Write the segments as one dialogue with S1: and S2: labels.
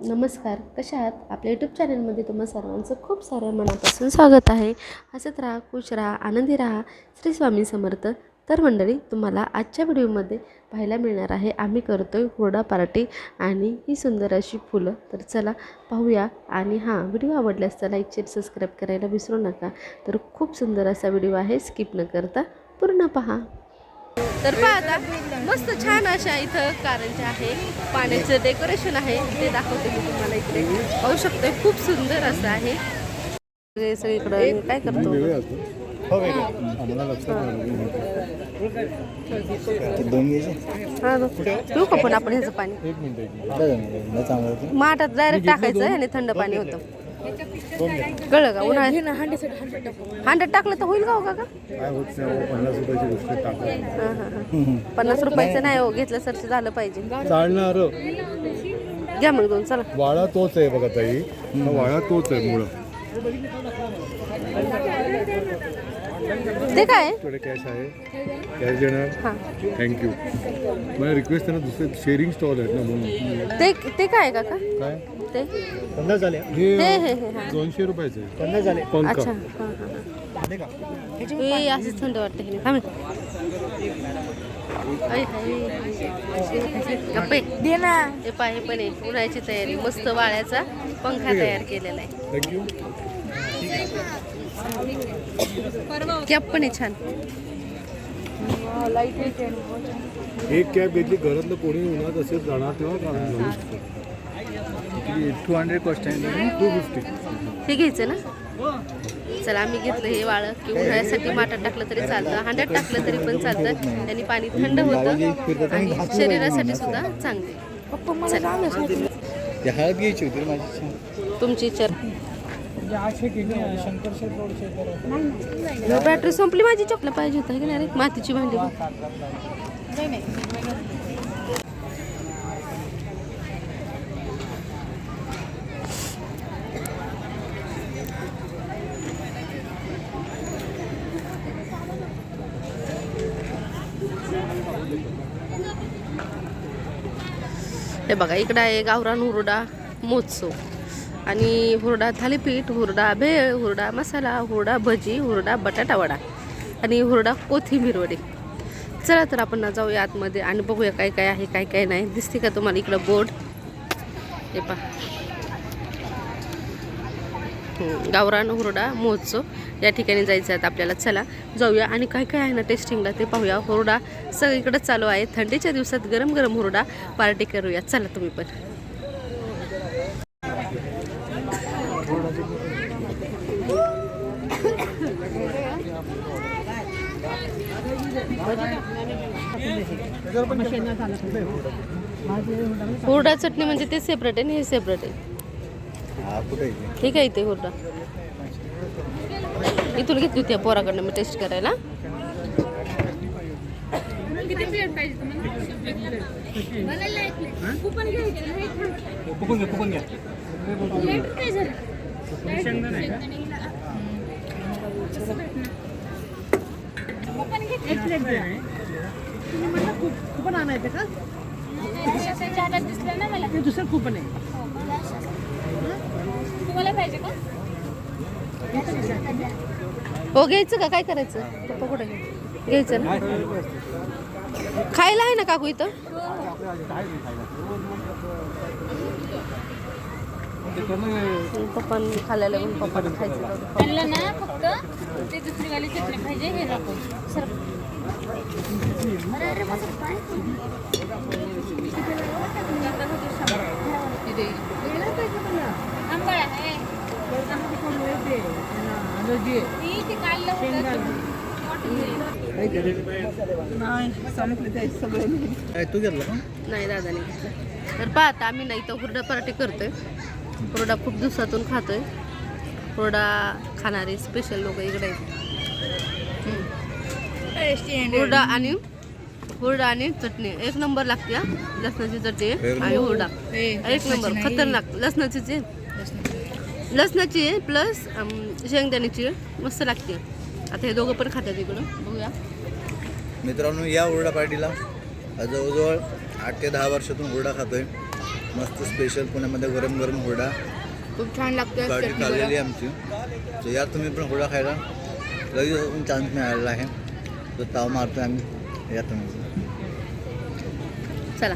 S1: नमस्कार कशा आहात? आपल्या यूट्यूब चॅनलमध्ये तुम्हा सर्वांचं खूप सारं मनापासून स्वागत आहे. हसत राहा खुश राहा आनंदी राहा श्री स्वामी समर्थ. तर मंडळी तुम्हाला आजच्या व्हिडिओमध्ये पाहायला मिळणार आहे आम्ही करतोय हुरडा पार्टी आणि ही सुंदर अशी फुलं. तर चला पाहूया आणि हां व्हिडिओ आवडल्यास त्याला लाईक शेअर सबस्क्राईब करायला विसरू नका. तर खूप सुंदर असा व्हिडिओ आहे स्किप न करता पूर्ण पहा. तर पहा आता मस्त छान अशा इथं कारंजा आहे. पाण्याचं डेकोरेशन आहे. ते दाखवते मी तुम्हाला इकडे. पाहू शकतो खूप सुंदर असं आहे. सगळे सगळीकडं काय करतो? हा. पिऊ का पण आपण ह्याचं पाणी? माठात डायरेक्ट टाकायचं आणि थंड पाणी होतं. कळलं का? उन्हाळ्यात हांड्यात टाकलं तर होईल का हो काका?
S2: काय होत नाही हो, पन्नास रुपयाची गोष्ट
S1: हां हां हां. पन्नास रुपयाचं नाही हो घेतलं सरचं झालं पाहिजे.
S2: चालणार.
S1: घ्या मग दोन चला.
S2: वाळा तोच आहे बघा ताई. हा वाळा तोच आहे मुळं.
S1: ते काय?
S2: थोडे कॅश आहे. कॅश देणार?
S1: हां.
S2: थँक्यू मला रिक्वेस्ट आहे ना दुसरे शेअरिंग स्टॉल आहेत ना म्हणून.
S1: ते ते काय काका?
S2: काय?
S1: ते
S2: पन्नास झाले.
S1: हे
S2: हे
S1: हे हे हां.
S2: दोनशे रुपयाचे पन्नास झाले. पंख.
S1: अच्छा हां हां. हां ए असंच थंड वाटतं हे थांब. ऐ, ऐ. गप्पे. हे पाय पण आहे. उन्हाळ्याची तयारी. मस्त वाळ्याचा पंखा तयार केलेला आहे.
S2: थँक्यू
S1: कॅप पण आहे छान.
S2: एक कॅब घेतली. घरातलं कोणी उन्हात असेल जाणार तेव्हा काढून टू हंड्रेड कॉस्ट आहे टू फिफ्टी
S1: हे घ्यायचं ना? चला आम्ही घेतलं हे वाळं की उन्हाळ्यासाठी माठात टाकलं तरी चालतं हांड्यात टाकलं तरी पण चालतं त्यांनी पाणी थंड होतं आणि शरीरासाठी सुद्धा चांगले तुमची इच्छा. बॅटरी संपली माझी चॉकला पाहिजे होतं की नाही रे? मातीची भांडी. हे बघा इकडं आहे गावरान हुरडा मोजसो आणि हुरडा थालीपीठ हुरडा भेळ हुरडा मसाला हुरडा भजी हुरडा बटाटा वडा आणि हुरडा कोथिंबीर वडे. चला तर आपण ना जाऊया आतमध्ये आणि बघूया काय काय आहे काय काय नाही. दिसते का तुम्हाला इकडं बोर्ड? हे पहा. गावरान हुरडा महोत्सव या ठिकाणी जायचं आहे आपल्याला. चला जाऊया. आणि काय काय आहे ना टेस्टिंगला ते पाहूया. हुरडा सगळीकडे चालू आहे. थंडीच्या दिवसात गरम गरम हुरडा पार्टी करूया. चला तुम्ही पण. हुरडा चटणी म्हणजे ते सेपरेट आहे आणि हे सेपरेट आहे. ठीक आहे इथे हुरडा इथून घेतली होती पोराकडनं मी टेस्ट करायला.
S3: कुपन आणायचं का? ते दुसरं कुपन आहे.
S4: तुम्हाला पाहिजे का?
S1: हो घ्यायचं का? काय करायचं? पप्पा कुठे घ्यायचं ना? खायला आहे ना काकू इथं? पप्पा खाल्लेलं म्हणून पप्पाने खायचं.
S4: त्यांना ना फक्त ते दुसरी वाली चटणी पाहिजे हे नको सर. अरे अरे बस काय? आंबळा आहे मी ते
S1: नाही दादाने. घेतलं तर पाहता आम्ही नाही तर हुरडा पार्टी करतोय. हुरडा खूप दिवसातून खातोय हुरडा खाणारे स्पेशल लोक इकडे हुरडा आणि हुरडा आणि चटणी. एक नंबर लागते. लसणाची चटणी आणि हुरडा एक नंबर खतरनाक लसणाची लसणाची प्लस शेंगदाण्याची मस्त लागते. आता हे दोघं पण खातात इकडं. बघूया.
S5: मित्रांनो या हुरडा पार्टीला जवळजवळ आठ ते दहा वर्षातून हुरडा खातोय.
S2: मस्त स्पेशल पुण्यामध्ये गरम गरम हुरडा
S4: खूप छान लागतं
S2: पार्टी चाललेली आहे आमची. तर या तुम्ही पण हुरडा खायला लगेच चान्स मिळालेला आहे. तर ताव मारतो आम्ही. या तुम्ही.
S1: चला.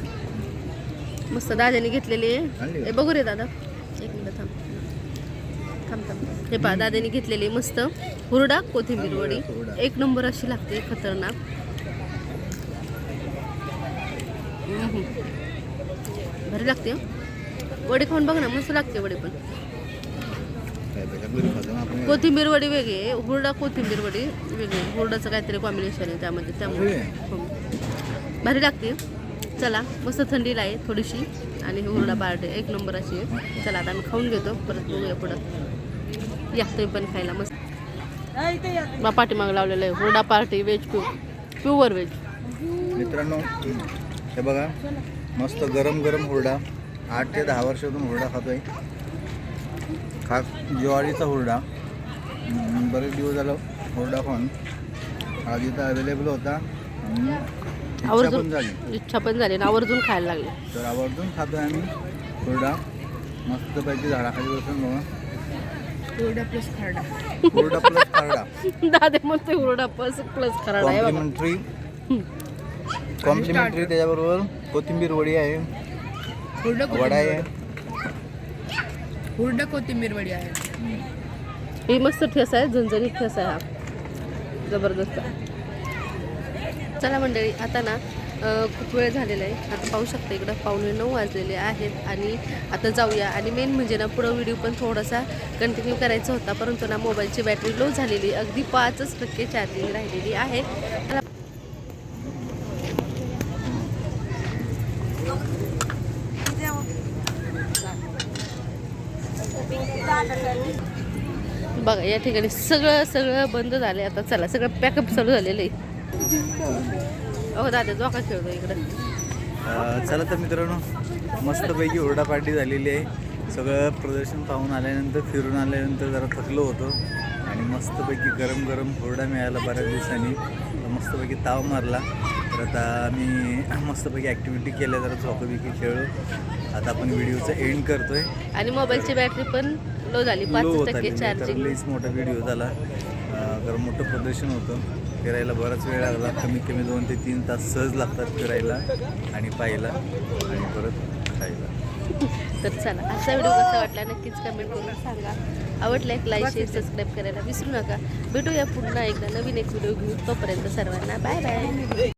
S1: मस्त दादाने घेतलेली आहे? हे बघू रे दादा. थांब थांब हे पहा दादाने घेतलेली मस्त हुरडा कोथिंबीर वडी. एक नंबर अशी लागते खतरनाक. भारी लागते हं. वडी खाऊन बघ ना मस्त लागते वडी पण कोथिंबीर वडी वेगळी आहे हुरडा कोथिंबीर वडी वेगळी. हुरडाचं काहीतरी कॉम्बिनेशन आहे त्यामध्ये त्यामुळे. हो. भारी लागते चला मस्त थंडीला आहे थोडीशी आणि ही हुरडा पार्टी एक नंबर अशी आहे चला आता आम्ही खाऊन घेतो परत बघूया पुढं या तुम्ही पण खायला मस्त. पाठीमागं लावलेलं आहे. हुरडा party veg pu pure veg
S2: मित्रांनो हे बघा. मस्त गरम गरम हुरडा. आठ ते दहा वर्षातून हुरडा खातोय. खास ज्वारीचा हुरडा. बरेच दिवस झालं हुरडा खाऊन आज इथं अवेलेबल होता. आणि इच्छा पण
S1: आवर्जून
S2: झाली.
S1: इच्छा पण झाली आणि आवर्जून खायला लागले.
S2: तर आवर्जून खातोय आम्ही हुरडा. मस्तपैकी झाडाखाली बसून बघा.
S3: हुरडा प्लस खरडा.
S2: हुरडा प्लस खारडा.
S1: दादे हुरडा प्लस प्लस खराडा आहे बाबा
S2: कॉम्प्लिमेंटरी कॉम्प्लिमेंटरी त्याच्याबरोबर कोथिंबीर वडी आहे.
S3: हुरडा
S2: वडा आहे.
S3: हुरडा कोथिंबीर वडी आहे.
S1: ही मस्त ठेस आहे झणझणीत ठेस आहे हा. जबरदस्त. चला मंडळी आता ना खूप वेळ झालेला आहे. आता पाहू शकता इकडं पावणे नऊ वाजलेले आहेत आणि आता जाऊया. आणि मेन म्हणजे ना पुढं व्हिडिओ पण थोडासा कंटिन्यू करायचा होता परंतु ना मोबाईलची बॅटरी लो झालेली अगदी पाचच टक्के चार्जिंग राहिलेली आहे. बघा या ठिकाणी सगळं सगळं बंद झालं आता चला सगळं पॅकअप चालू झालेलं आहे. अहो दादा जोका खेळतो इकडं.
S2: अ, चला तर मित्रांनो मस्तपैकी हुरडा पार्टी झालेली आहे. सगळं प्रदर्शन पाहून आल्यानंतर फिरून आल्यानंतर जरा थकलो होतो. आणि मस्तपैकी गरम गरम हुरडा मिळाला बऱ्याच दिवसांनी. मस्तपैकी ताव मारला. तर आता आम्ही मस्तपैकी ॲक्टिव्हिटी केल्या जरा झोपबिकी खेळलो. आता आपण व्हिडिओचा एंड करतोय.
S1: आणि मोबाईलची बॅटरी पण लो झाली पाच
S2: लो होत
S1: टक्के चार्जिंग
S2: लईच मोठा व्हिडिओ झाला. मोठं प्रदर्शन होतं. फिरायला बराच वेळ लागला. कमीत कमी दोन ते तीन तास सहज लागतात फिरायला आणि पाहायला आणि परत खायला.
S1: तर चला असा व्हिडिओ कसा वाटला नक्कीच कमेंट करून सांगा. आवडला एक लाईक शेअर सबस्क्राईब करायला विसरू नका. भेटूया पुन्हा एकदा नवीन एक व्हिडिओ घेऊन. तोपर्यंत सर्वांना बाय बाय